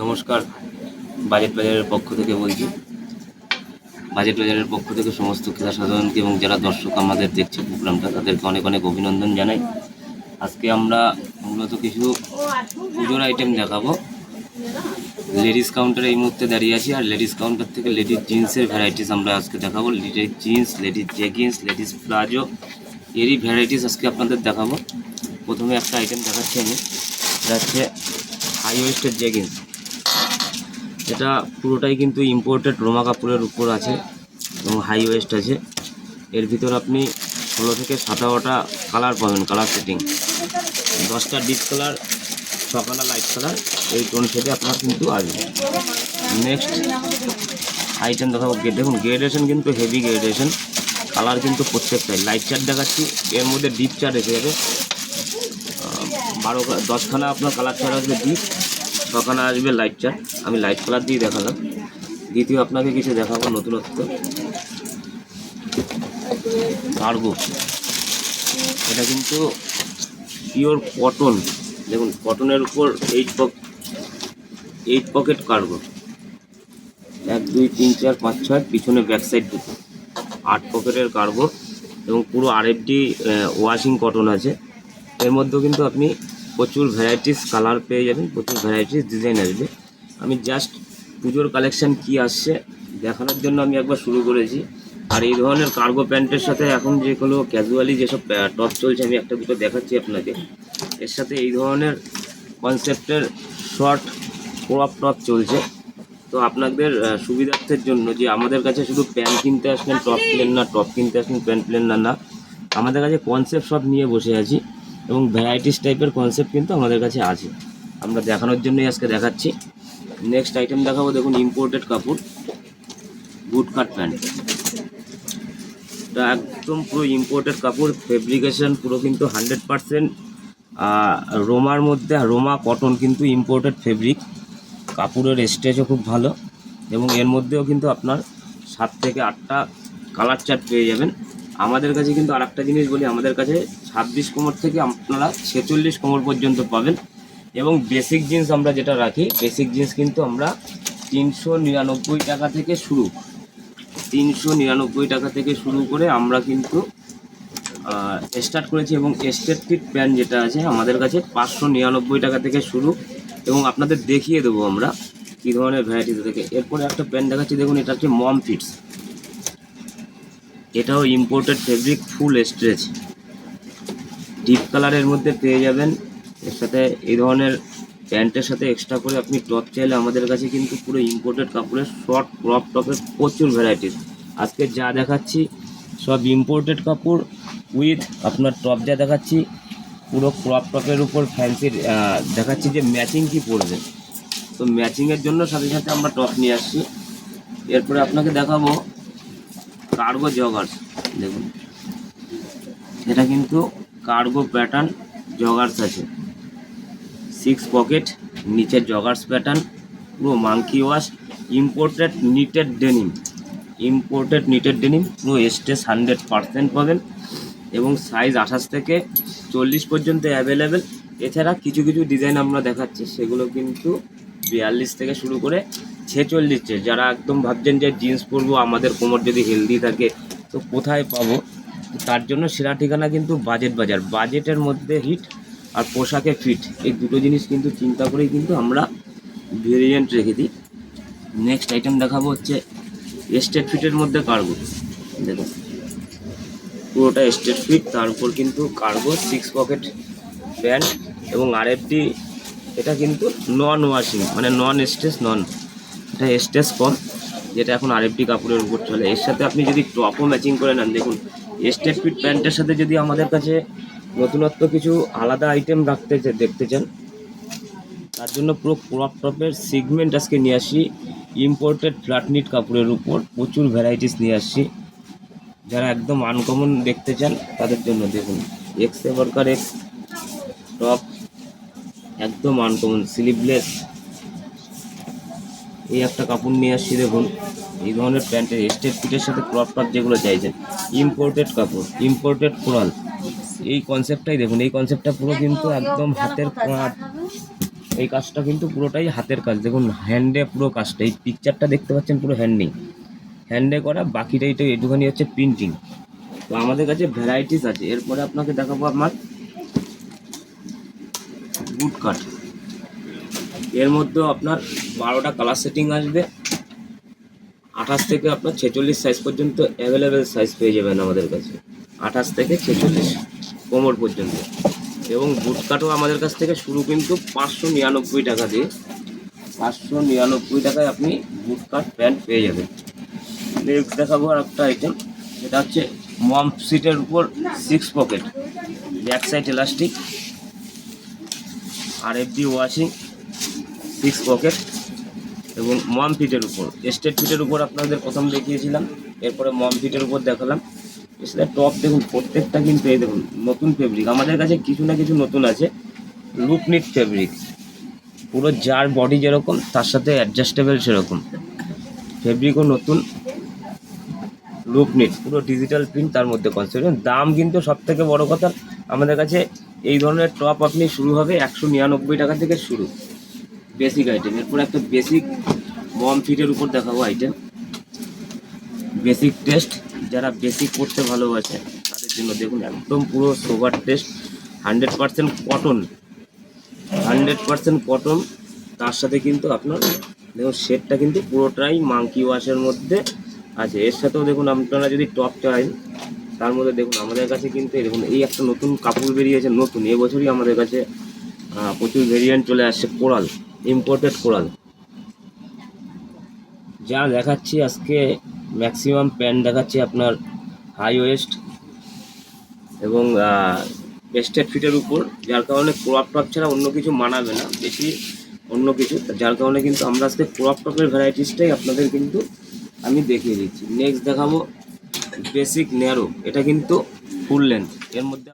নমস্কার, বাজেট বাজারের পক্ষ থেকে বলছি। বাজেট বাজারের পক্ষ থেকে সমস্ত ক্রেতা সাধারণকে এবং যারা দর্শক আমাদের দেখছে প্রোগ্রামটা, তাদেরকে অনেক অনেক অভিনন্দন জানাই। আজকে আমরা মূলত কিছু পুজোর আইটেম দেখাবো। লেডিস কাউন্টারে এই মুহূর্তে দাঁড়িয়ে আছি, আর লেডিস কাউন্টার থেকে লেডিস জিন্সের ভ্যারাইটিস আমরা আজকে দেখাবো। Ladies jeans ladies jeggings ladies palazzo, এরই ভ্যারাইটিস আজকে আপনাদের দেখাবো। প্রথমে একটা আইটেম দেখাচ্ছি আমি, এটা হচ্ছে হাই ওয়েস্টের জেগিন্স এটা পুরোটাই কিন্তু ইম্পোর্টেড রোমা কাপড়ের উপর আছে এবং হাই ওয়েস্ট আছে। এর ভিতর আপনি ষোলো থেকে সাতারোটা কালার পাবেন কালার সেটিং দশটা ডিপ কালার ছ কালার লাইট কালার এই টোন শেডে আপনার কিন্তু আসবে। নেক্সট আইটেম দেখাবো গেট দেখুন গ্রেডেশন কিন্তু হেভি গ্রেডেশন কালার কিন্তু প্রত্যেকটাই। লাইট চার্ট দেখাচ্ছি, এর মধ্যে ডিপ চার্ট এসে যাবে। বারো দশখানা আপনার কালার চার্ট আসবে ডিপ ছখানা আসবে লাইট চার্ট আমি লাইট কালার দিয়ে দেখালাম। দ্বিতীয় আপনাকে কিছু দেখাবো নতুনত্ব। কার্গো এটা কিন্তু পিওর কটন দেখুন কটনের উপর এইট পক এইট পকেট কার্গো এক, দুই, তিন, চার, পাঁচ, ছয়, পিছনে ব্যাক সাইড দুটো। আট পকেটের কার্গো এবং পুরো আরএফডি ওয়াশিং কটন আছে। এর মধ্যেও কিন্তু আপনি প্রচুর ভ্যারাইটিস কালার পেয়ে যাবেন প্রচুর ভ্যারাইটিস ডিজাইন আসবে। আমি জাস্ট পুজোর কালেকশন কি আসছে দেখানোর জন্য আমি একবার শুরু করেছি। আর এই ধরনের কার্গো প্যান্টের সাথে এখন যেগুলো ক্যাজুয়ালি যেসব টপ চলছে আমি একটা দুটো দেখাচ্ছি আপনাকে এর সাথে এই ধরনের কনসেপ্টের শর্ট ক্রপ টপ চলছে। তো আপনাদের সুবিধার্থের জন্য যে আমাদের কাছে শুধু প্যান্ট কিনতে আসলেন টপ প্লেন না টপ কিনতে আসলেন প্যান্ট প্লেন না না আমাদের কাছে কনসেপ্ট সব নিয়ে বসে আছি। এবং ভ্যারাইটিস টাইপের কনসেপ্ট কিন্তু আমাদের কাছে আছে। আমরা দেখানোর জন্যই আজকে দেখাচ্ছি। নেক্সট আইটেম দেখাবো, দেখুন ইম্পোর্টেড কাপড় বুট কাট প্যান্ট এটা একদম পুরো ইম্পোর্টেড কাপড় ফেব্রিকেশন পুরো কিন্তু হান্ড্রেড পারসেন্ট রোমার মধ্যে রোমা কটন কিন্তু ইম্পোর্টেড ফেব্রিক কাপড়ের স্টেজও খুব ভালো, এবং এর মধ্যেও কিন্তু আপনার সাত থেকে আটটা কালার চার্ট পেয়ে যাবেন। আমাদের কাছে কিন্তু আর একটা জিনিস বলি, আমাদের কাছে ছাব্বিশ কোমর থেকে আপনারা ছেচল্লিশ কোমর পর্যন্ত পাবেন। এবং বেসিক জিন্স আমরা যেটা রাখি বেসিক জিন্স কিন্তু আমরা তিনশো নিরানব্বই টাকা থেকে শুরু, তিনশো নিরানব্বই টাকা থেকে শুরু করে আমরা কিন্তু স্টার্ট করেছি এবং স্টেট ফিট প্যান্ট যেটা আছে আমাদের কাছে পাঁচশো নিরানব্বই টাকা থেকে শুরু। এবং আপনাদের দেখিয়ে দেবো আমরা কী ধরনের ভ্যারাইটি থেকে এরপরে একটা প্যান্ট দেখাচ্ছি, দেখুন এটা হচ্ছে মম ফিটস এটাও imported fabric full stretch deep কালারের মধ্যে পেয়ে যাবেন। এর সাথে এই ধরনের প্যান্টের সাথে এক্সট্রা করে আপনি টপ চাইলে আমাদের কাছে কিন্তু পুরো ইম্পোর্টেড কাপড়ের শর্ট ক্রপ টপের প্রচুর ভ্যারাইটিস আজকে যা দেখাচ্ছি, সব ইম্পোর্টেড কাপড় উইথ আপনার টপ যা দেখাচ্ছি, পুরো ক্রপ টপের উপর ফ্যান্সির দেখাচ্ছি যে ম্যাচিং কি পড়বে তো ম্যাচিংয়ের জন্য সাথে সাথে আমরা টপ নিয়ে আসছি। এরপরে আপনাকে দেখাবো কার্গো জগার্স দেখুন, এটা কিন্তু কার্গো প্যাটার্ন জগার্স আছে। সিক্স পকেট নিচের জগার্স প্যাটার্ন পুরো monkey wash imported knitted denim imported knitted denim পুরো স্টেজ হান্ড্রেড পারসেন্ট পাবেন এবং সাইজ আঠাশ থেকে চল্লিশ পর্যন্ত অ্যাভেলেবেল এছাড়া কিছু কিছু ডিজাইন আমরা দেখাচ্ছি, সেগুলো কিন্তু বিয়াল্লিশ থেকে শুরু করে ছেচল্লিশে যারা একদম ভাবছেন যে জিন্স পরবো, আমাদের কোমর যদি হেলদি থাকে, তো কোথায় পাবো? তার জন্য সেরা ঠিকানা কিন্তু বাজেট বাজার। বাজেটের মধ্যে হিট আর পোশাকে ফিট। এই দুটো জিনিস কিন্তু চিন্তা করেই কিন্তু আমরা ভেরিয়েন্ট রেখে দিই। নেক্সট আইটেম দেখাবো হচ্ছে স্টেট ফিটের মধ্যে কার্গো দেখুন, পুরোটা স্টেট ফিট তার উপর কিন্তু কার্গো সিক্স পকেট প্যান্ট এবং আরএফডি এটা কিন্তু নন ওয়াশিং মানে নন স্টেজ নন এটা স্টেজ কম, যেটা এখন আরএফডি কাপড়ের উপর চলে। এর সাথে আপনি যদি টপও ম্যাচিং করে নেন, দেখুন স্টেট ফিট প্যান্টের সাথে যদি আমাদের কাছে নতুনত্ব কিছু আলাদা আইটেম রাখতে দেখতে চান, তার জন্য পুরো ক্রপ টপের সিগমেন্ট আজকে নিয়ে আসি। ইম্পোর্টেড ফ্ল্যাটনিট কাপড়ের উপর প্রচুর ভ্যারাইটিস নিয়ে আসছি। যারা একদম আনকমন দেখতে চান, তাদের জন্য দেখুন এক্স এভারকার এক্স টপ একদম আনকমন স্লিভলেস এই একটা কাপড় নিয়ে আসছি, দেখুন। এই ধরনের প্যান্টের স্টেট ফিটের সাথে ক্রপ টপ যেগুলো চাইছেন ইম্পোর্টেড কাপড় ইম্পোর্টেড কোরাল, এই কনসেপ্টটাই দেখুন, এই কনসেপ্টটা পুরো কিন্তু একদম হাতের কাঁট এই কাজটা কিন্তু পুরোটাই হাতের কাজ। দেখুন হ্যান্ডে পুরো কাজটা, এই পিকচারটা দেখতে পাচ্ছেন পুরো হ্যান্ডিং হ্যান্ডে করা, বাকিটা এটা একটুখানি হচ্ছে প্রিন্টিং তো আমাদের কাছে ভ্যারাইটিস আছে। এরপরে আপনাকে দেখাবো আমার বুট কাট এর মধ্যেও আপনার বারোটা কালার সেটিং আসবে। আঠাশ থেকে আপনার ছেচল্লিশ সাইজ পর্যন্ত অ্যাভেলেবেল সাইজ পেয়ে যাবেন আমাদের কাছে। আঠাশ থেকে ছেচল্লিশ কোমর পর্যন্ত। এবং বুটকাটও আমাদের কাছ থেকে শুরু কিন্তু পাঁচশো নিরানব্বই টাকা দিয়ে। পাঁচশো নিরানব্বই টাকায় আপনি বুটকাট প্যান্ট পেয়ে যাবেন। নেক্সট দেখাবো আর একটা আইটেম সেটা হচ্ছে মম সিটের উপর six pocket back side elastic আর F D washing six pocket এবং মম ফিটের উপর, স্টেট ফিটের উপর আপনাদের প্রথম দেখিয়েছিলাম, এরপরে মম ফিটের উপর দেখালাম। সেটা টপ দেখুন, প্রত্যেকটা কিন্তু এই দেখুন, নতুন ফেব্রিক আমাদের কাছে কিছু না কিছু নতুন আছে লুপনিট ফেব্রিক পুরো যার বডি যেরকম, তার সাথে অ্যাডজাস্টেবল সেরকম। ফেব্রিকও নতুন লুপনিট পুরো ডিজিটাল প্রিন্ট তার মধ্যে কনসেপ্ট দাম কিন্তু সব থেকে বড় কথা, আমাদের কাছে এই ধরনের টপ আপনি শুরু হবে একশো নিরানব্বই টাকা থেকে শুরু। বেসিক আইটেম এরপর একটা বেসিক মম ফিটের উপর দেখাবো আইটেম বেসিক টেস্ট যারা বেসিক করতে ভালোবাসে, তাদের জন্য দেখুন একদম পুরো sober taste hundred percent cotton hundred percent cotton তার সাথে কিন্তু আপনার দেখুন শেডটা কিন্তু পুরোটাই মাংকি ওয়াশের মধ্যে আছে। এর সাথেও দেখুন আপনারা যদি টপ চান, তার মধ্যে দেখুন আমাদের কাছে কিন্তু দেখুন, এই একটা নতুন কাপড় বেরিয়েছে, নতুন। এবছরই আমাদের কাছে প্রচুর ভেরিয়েন্ট চলে আসছে কোরাল। ইম্পোর্টেড কোরাল যা দেখাচ্ছি আজকে ম্যাক্সিমাম প্যান্ট দেখাচ্ছি আপনার হাই ওয়েস্ট এবং বেস্টেড ফিটের উপর, যার কারণে ক্রপ টপ ছাড়া অন্য কিছু মানাবে না, বেশি অন্য কিছু। যার কারণে কিন্তু আমরা আজকে ক্রপ টপের ভ্যারাইটিসটাই আপনাদের কিন্তু আমি দেখিয়ে দিচ্ছি। নেক্সট দেখাবো বেসিক ন্যারো এটা কিন্তু ফুল লেন্থ এর মধ্যে